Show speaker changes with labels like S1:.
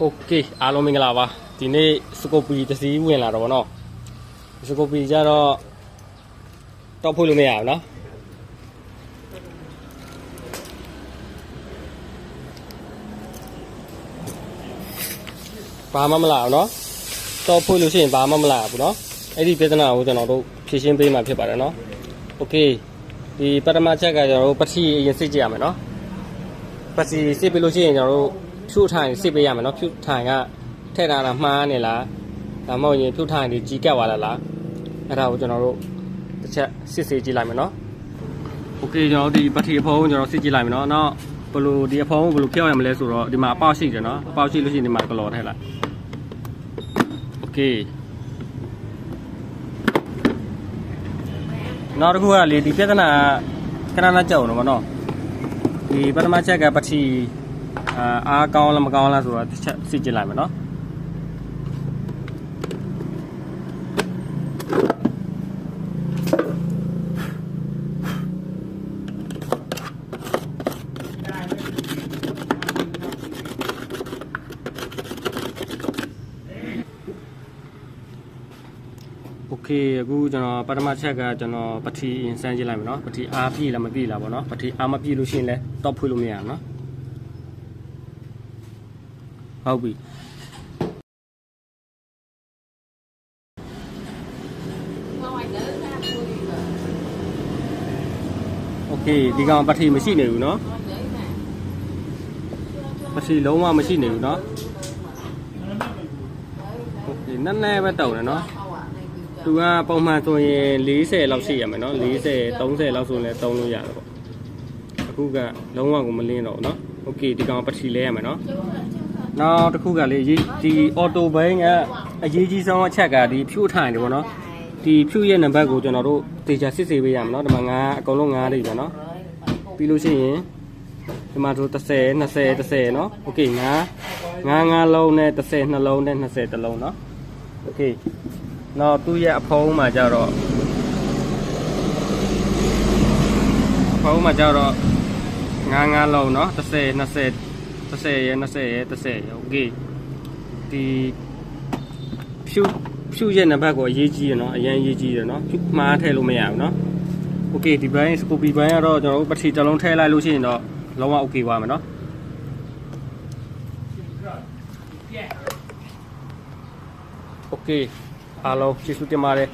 S1: โอเคအားလုံးမင်္ဂလာပါဒီနေ့စကိုပီတစ်စီးဝင်လာတော့ဗောနော်စကိုပီကြတော့တော့ဖွင့်လို့မရဘူးနော်ဘာမှမလာဘူးနော်တော့ဖွင့်လို့ရှိရင်ဘာမှမလာဘူးနော်အဲ့ဒီပြဿနာကိုကျွန်တော်တို့ဖြေရှင်းပေးမှာဖြစ်ပါတယ်နော်โอเคဒီပထမချက်ကကျွန်တော်တို့ပတိအရင်စစ်ကြည့်ရမယ်နော် ပတ်စီစစ်ပေးလို့ရှိရင်ကျွန်တော်တို့ ဖြူထိုင်စစ်ပေးရမယ်နော်ဖြူထိုင်ကထည့်ထားတာမှားနေလားဒါမှမဟုတ်ရင်ဖြူထိုင်ဒီကြီးကပ်သွားလားလားအဲ့ဒါကိုကျွန်တော်တို့တစ်ချက်စစ်ဆေးကြည့်လိုက်မယ်နော်โอเคကျွန်တော်တို့ဒီပတ်တီအဖုံးကျွန်တော်စစ်ကြည့်လိုက်မယ်နော်နောက်ဘယ်လိုဒီအဖုံးကိုဘယ်လိုဖျောက်ရမလဲဆိုတော့ဒီမှာအပေါက်ရှိတယ်နော်အပေါက်ရှိလို့ရှိရင်ဒီမှာကလော်ထည့်လိုက်โอเคနောက်တစ်ခုကလေဒီပြဿနာကခဏနာကြောက်တော့ဗောနော် ဒီပထမချက်ကပတိ အာအားကောင်းလားမကောင်းလားဆိုတော့တစ်ချက်စစ်ကြည့်လိုက်မယ်နော်โอเคအခုကျွန်တော်ပထမချက်ကကျွန်တော်ပတိအင်စမ်းကြည့်လိုက်မယ်နော်ပတိအားပြည့်လားမပြည့်လားပေါ့နော်ပတိအားမပြည့်လို့ရှိရင်လည်းတော့ဖွေးလို့မရဘူးနော် ဟုတ်ပြီโอเคဒီကောင်ပတိမရှိနေဘူးနော်ပတိလုံးဝမရှိနေဘူးနော်โอเคနည်းနည်းပဲတုံတယ်နော် သူကပုံမှန်ဆိုရင်40လောက်ရှိရမယ်နော်40 30လောက်ဆိုရင်လည်းသုံးလို့ရတယ်ပေါ့အခုကလုံးဝကိုမလင်းတော့ဘူးနော်โอเคဒီကောင်ပထီလဲရမယ်နော် နောက်တစ်ခုကလေဒီဒီအော်တိုဘိန်းကအရေးကြီးဆုံးအချက်ကဒီဖြူထိုင်တယ်ပေါ့နော်ဒီဖြူရဲ့နံပါတ်ကိုကျွန်တော်တို့တေချာစစ်ဆေးပေးရမယ်နော်ဒီမှာငါအကုန်လုံးငါးတွေပဲနော်ပြီးလို့ရှိရင်ဒီမှာဆို30 20 30နော်โอเคငါငါငါလုံးနဲ့30နှလုံးနဲ့20တလုံးနော်โอเค နောက်သူ့ရဲ့အဖုံးမှာကြတော့အဖုံးမှာကြတော့ငါးငါးလုံးเนาะ30 20 30ရဲ့20ရဲ့30ရဲ့โอเคဒီဖြူဖြူရဲ့နံပါတ်ကိုအရေးကြီးရเนาะအရင်အရေးကြီးရเนาะဖြူမှားထည့်လို့မရဘူးเนาะโอเคဒီဘိုင်းစကူပီဘိုင်းကတော့ကျွန်တော်တို့ပထီတစ်လုံးထည့်လိုက်လို့ရှိရင်တော့လုံးဝโอเคပါမယ်เนาะโอเค အားလုံးကျေးဇူးတင်ပါတယ်